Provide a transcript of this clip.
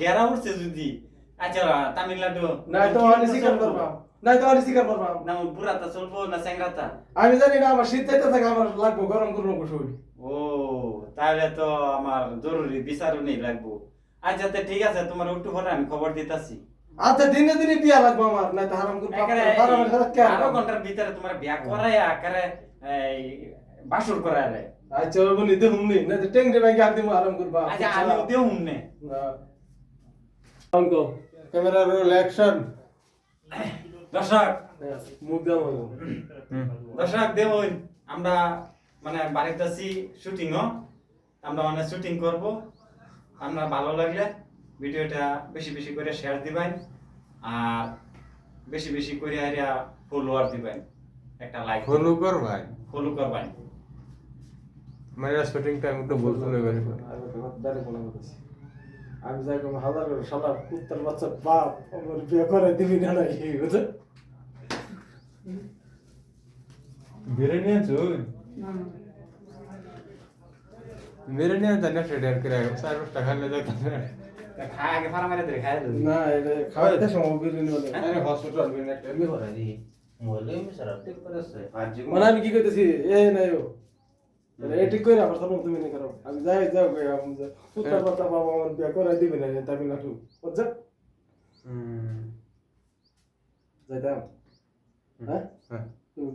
গেরা উঠছে যদি। আচ্ছা তামিলনাড়ু। নাই তো আমি স্বীকার করবাম নাই তো আমি স্বীকার করবাম না বুড়াতা চলবো না স্যাংরাতা আমি জানি না আমার শীত থাকে আমার লাগবো গরম করব গোসল ও তাহলে তো আমার জরুরি বিচারও নেই লাগবো। আচ্ছা তো ঠিক আছে তোমার একটু পরে আমি খবর দিতাছি। আচ্ছা দিনে দিনে বিয়া লাগবো আমার নাই তো হারাম করব আরও ঘণ্টার ভিতরে তোমার বিয়া করাই আকারে বাসুর করালে আচ্ছা বলি দেখুন নি না তো টেংরে ব্যাংকে আনতে আরাম করবা। আচ্ছা আমি দেও হুমনে ক্যামেরা রোল অ্যাকশন দর্শক। মুখ দাও দর্শক দেখুন আমরা মানে বাড়িতে আছি শুটিং আমরা মানে শুটিং করব। আমরা ভালো লাগলে ভিডিওটা বেশি বেশি করে শেয়ার দিবেন। আর বেশি বেশি করে আরিয়া ফলোয়ার দিবেন। একটা লাইক ফলো কর ভাই। ফলো করবেন মানে শুটিং টাইম একটু বলতে হবে আমি যাই কম হাজার করে শালা কুত্তার বাচ্চা বাপ আমার বিয়ে করে দিবি না না কি বুঝে বিরিয়ানি আছো বিরিয়ানি আনতে না সেটার করে চার পাঁচ টাকা নিয়ে যাও খায় আগে ফারা মেরে ধরে খায় না এটা খাওয়াতে সময় বিরিয়ানি বলে আরে হসপিটাল বিরিয়ানি একটা। এমনি করে দি মানে আমি কি কইতেছি? এ নাই ও এ ঠিক করে আবার তখন তুমি নি করো? আমি যাই যাও গে আমি যাই। কুত্তার বাচ্চা বাবা আমার বিয়ে করে দিবি না তামিলনাড়ু। বুঝছ হুম। যাইতাম। হ্যাঁ? হ্যাঁ। তুমি